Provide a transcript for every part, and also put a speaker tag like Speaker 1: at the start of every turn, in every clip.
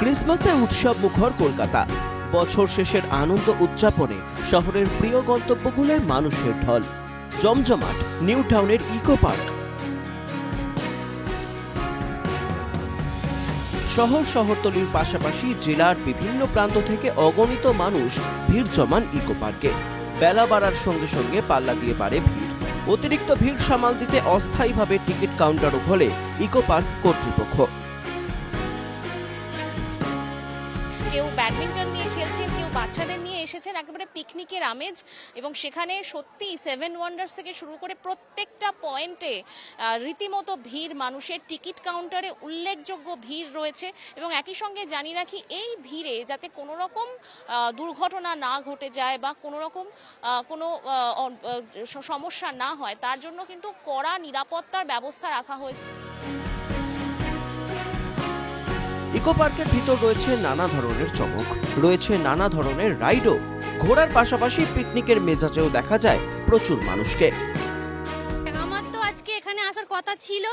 Speaker 1: ক্রিসমাসে উৎসব মুখর কলকাতা। বছর শেষের আনন্দ উদযাপনে শহরের প্রিয় গন্তব্যগুলোয় মানুষের ঢল। জমজমাট, নিউ টাউনের ইকো পার্ক। শহর শহরতলির পাশাপাশি জেলার বিভিন্ন প্রান্ত থেকে অগণিত মানুষ ভিড় জমান ইকো পার্কে। বেলা বাড়ার সঙ্গে সঙ্গে পাল্লা দিয়ে বাড়ে ভিড়। অতিরিক্ত ভিড় সামাল দিতে অস্থায়ীভাবে টিকিট কাউন্টারও খোলে ইকো পার্ক কর্তৃপক্ষ।
Speaker 2: ব্যাডমিন্টন নিয়ে খেলছেন, কেউ বাচ্চাদের নিয়ে এসেছেন, একেবারে পিকনিকের আমেজ। এবং সেখানে সত্যি সেভেন ওয়ান্ডার্স থেকে শুরু করে প্রত্যেকটা পয়েন্টে রীতিমতো ভিড়, মানুষের টিকিট কাউন্টারে উল্লেখযোগ্য ভিড় রয়েছে। এবং একই সঙ্গে জানি রাখি, এই ভিড়ে যাতে কোনো রকম দুর্ঘটনা না ঘটে যায় বা কোনো রকম কোনো সমস্যা না হয়, তার জন্য কিন্তু কড়া নিরাপত্তার ব্যবস্থা রাখা হয়েছে।
Speaker 1: ইকো পার্কের ভিতর রয়েছে নানা ধরনের চমক রয়েছে নানা ধরনের রাইডও। ঘোরার পাশাপাশি পিকনিকের মেজাজেও দেখা যায় প্রচুর মানুষকে।
Speaker 3: আমার তো আজকে এখানে আসার কথা ছিল।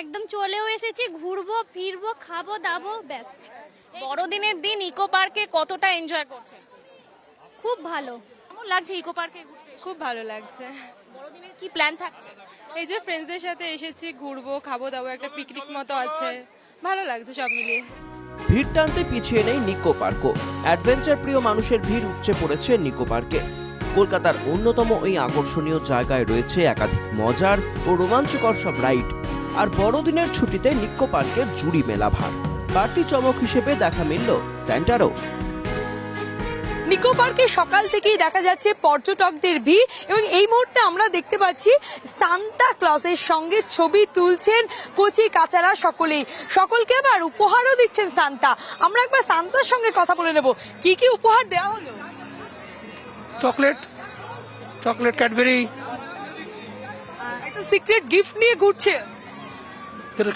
Speaker 3: একদম চলেও এসেছি ঘুরবো ফিরবো খাব দাবো ব্যাস।
Speaker 2: বড়দিনের দিন ইকো পার্কে কতটা এনজয় করছে?
Speaker 3: খুব ভালো।
Speaker 2: কেমন লাগছে ইকো পার্কে
Speaker 4: খুব ভালো লাগছে।
Speaker 2: বড়দিনের কি প্ল্যান থাকছে?
Speaker 4: এই যে ফ্রেন্ডসদের সাথে এসেছি ঘুরবো খাব দাবো একটা পিকনিক মতো আছে। ভালো লাগছে সব মিলিয়ে।
Speaker 1: ভিড় টানতে পিছিয়ে নেই নিকো পার্কও। অ্যাডভেঞ্চার প্রিয় মানুষের ভিড় উপচে পড়েছে নিকো পার্কে। কলকাতার অন্যতম এই আকর্ষণীয় জায়গায় রয়েছে একাধিক মজার ও রোমাঞ্চকর সব রাইড। আর বড়দিনের ছুটিতে নিকো পার্কের জুড়ি মেলা ভার। বাড়তি চমক হিসেবে দেখা মিলল স্যান্টারও।
Speaker 5: নিকো পার্কে সকাল থেকেই দেখা যাচ্ছে পর্যটকদের ভিড় এবং এই মুহূর্তে আমরা দেখতে পাচ্ছি সান্তা ক্লসের সঙ্গে ছবি তুলছেন কচি কাচারা সকলেই। সকলকে আবার উপহারও দিচ্ছেন সান্তা। আমরা একবার সান্তার সঙ্গে কথা বলে নেব। কি কি উপহার দেওয়া হলো?
Speaker 6: Chocolate chocolate Cadbury.
Speaker 5: একটা সিক্রেট গিফট নিয়ে ঘুরছে।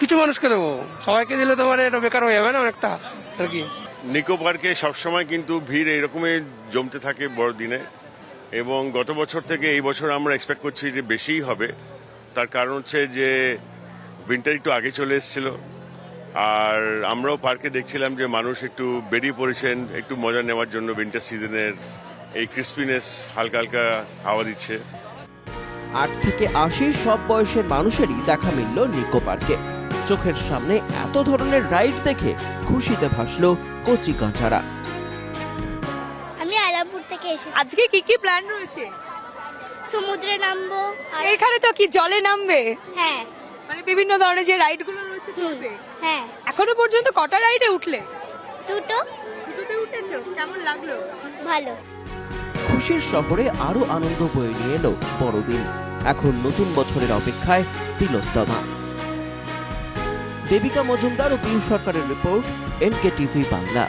Speaker 6: কিছু মানুষকে দেবো। সবাইকে দিলে তো মানে এটা বেকার হয়ে যাবে না অনেকটা আর কি।
Speaker 7: নিকো পার্কে সবসময় কিন্তু ভিড় এরকমই জমতে থাকে বড়দিনে। এবং গত বছর থেকে এই বছর আমরা এক্সপেক্ট করছি যে বেশিই হবে। তার কারণ হচ্ছে যে উইন্টার একটু আগে চলে এসেছিল। আর আমরাও পার্কে দেখছিলাম যে মানুষ একটু বেরিয়ে পড়েছেন, একটু মজা নেওয়ার জন্য উইন্টার সিজনের এই ক্রিসপিনেস হালকা হালকা হাওয়া দিচ্ছে।
Speaker 1: আট থেকে আশি সব বয়সের মানুষেরই দেখা মিলল নিকো পার্কে চোখের সামনে এত ধরনের রাইড দেখে খুশিতে ভাসলো কচি কাঁচারা
Speaker 3: আমি আলামপুর থেকে এসেছি।
Speaker 5: আজকে কি কি প্ল্যান রয়েছে?
Speaker 3: সমুদ্রে নামবো আর
Speaker 5: এখানে তো কি জলে নামবে?
Speaker 3: হ্যাঁ।
Speaker 5: মানে বিভিন্ন ধরনের যে রাইডগুলো রয়েছে চলবে।
Speaker 3: হ্যাঁ।
Speaker 5: এখনও পর্যন্ত কটা রাইডে উঠলে?
Speaker 3: দুটো।
Speaker 5: দুটোতে উঠেছো? কেমন লাগল?
Speaker 3: ভালো।
Speaker 1: খুশির শহরে আরও আনন্দ বয়ে নিয়ে এলো বড়দিন। এখন নতুন বছরের অপেক্ষায় তিলোত্তমা। দেবিকা মজুমদার ও পিউ সরকারের রিপোর্ট এনকে টিভি বাংলা।